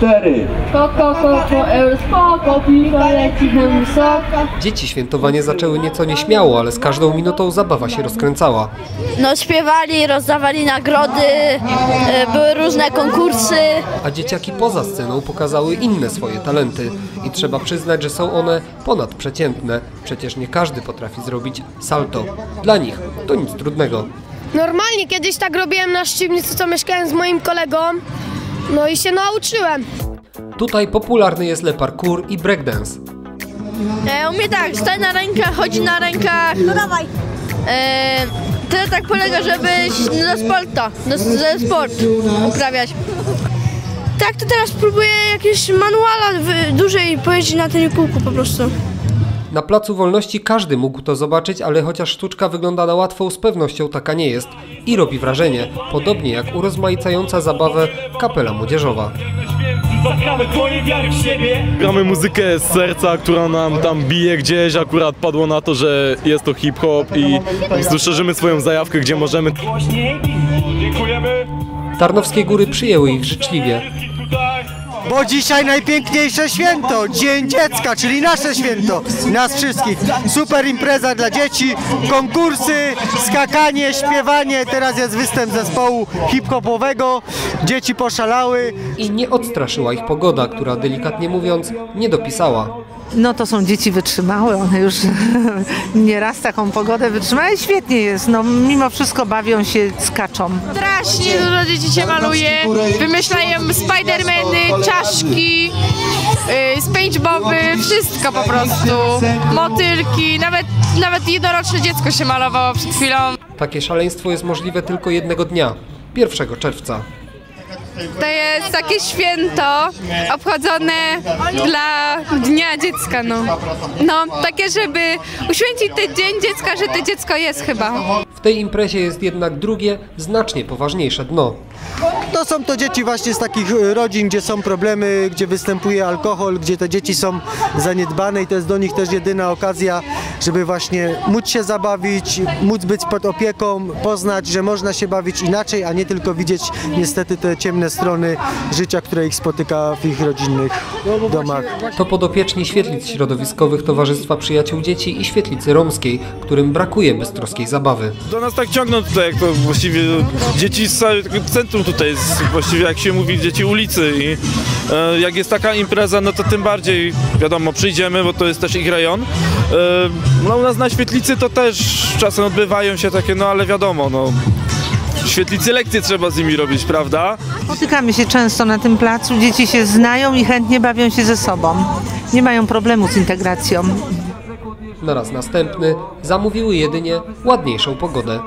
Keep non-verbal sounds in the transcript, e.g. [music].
cztery. Koko, koko, euro, spoko, leci hem wysoko. Dzieci świętowanie zaczęły nieco nieśmiało, ale z każdą minutą zabawa się rozkręcała. No śpiewali, rozdawali nagrody, e, były różne konkursy. A dzieciaki poza sceną pokazały inne swoje talenty. I trzeba przyznać, że są one ponadprzeciętne. Przecież nie każdy potrafi zrobić salto. Dla nich to nic trudnego. Normalnie kiedyś tak robiłem na szczypnicy, co mieszkałem z moim kolegą. No i się nauczyłem. Tutaj popularny jest le parkour i breakdance. E, u mnie tak, stań na rękach, chodzi na rękach. No dawaj. E, tyle tak polega, żebyś do sporta, do, do sport uprawiać. Tak, to teraz próbuję jakieś manuala w, dłużej pojeździć na tym kółku po prostu. Na Placu Wolności każdy mógł to zobaczyć, ale chociaż sztuczka wygląda na łatwą, z pewnością taka nie jest. I robi wrażenie, podobnie jak urozmaicająca zabawę kapela młodzieżowa. Zatkamy twoje wiary w siebie Gramy muzykę z serca, która nam tam bije gdzieś, akurat padło na to, że jest to hip-hop i szerzymy swoją zajawkę, gdzie możemy. Głośniej Dziękujemy Tarnowskie Góry przyjęły ich życzliwie. Bo dzisiaj najpiękniejsze święto, Dzień Dziecka, czyli nasze święto, nas wszystkich. Super impreza dla dzieci, konkursy, skakanie, śpiewanie, teraz jest występ zespołu hip-hopowego, dzieci poszalały. I nie odstraszyła ich pogoda, która delikatnie mówiąc nie dopisała. No to są dzieci wytrzymałe, one już [laughs] nieraz taką pogodę wytrzymały. Świetnie jest, no mimo wszystko bawią się, skaczą. Strasznie dużo dzieci się maluje. Wymyślają Spidermany, czaszki, yy, SpongeBoby, wszystko po prostu. Motylki, nawet, nawet jednoroczne dziecko się malowało przed chwilą. Takie szaleństwo jest możliwe tylko jednego dnia, 1 czerwca. To jest takie święto obchodzone dla Dnia Dziecka, no. No, takie, żeby uświęcić ten Dzień Dziecka, że to dziecko jest chyba. W tej imprezie jest jednak drugie, znacznie poważniejsze dno. To są to dzieci właśnie z takich e, rodzin, gdzie są problemy, gdzie występuje alkohol, gdzie te dzieci są zaniedbane i to jest do nich też jedyna okazja, żeby właśnie móc się zabawić, móc być pod opieką, poznać, że można się bawić inaczej, a nie tylko widzieć niestety te ciemne strony życia, które ich spotyka w ich rodzinnych domach. To podopieczni świetlic środowiskowych Towarzystwa Przyjaciół Dzieci i Świetlicy Romskiej, którym brakuje beztroskiej zabawy. Do nas tak ciągną tutaj, jak to właściwie dzieci z całego centrum tutaj jest, właściwie jak się mówi, dzieci ulicy i e, jak jest taka impreza, no to tym bardziej, wiadomo, przyjdziemy, bo to jest też ich rejon. E, no u nas na Świetlicy to też czasem odbywają się takie, no ale wiadomo, no w Świetlicy lekcje trzeba z nimi robić, prawda? Spotykamy się często na tym placu, dzieci się znają i chętnie bawią się ze sobą. Nie mają problemu z integracją. Na raz następny zamówiły jedynie ładniejszą pogodę.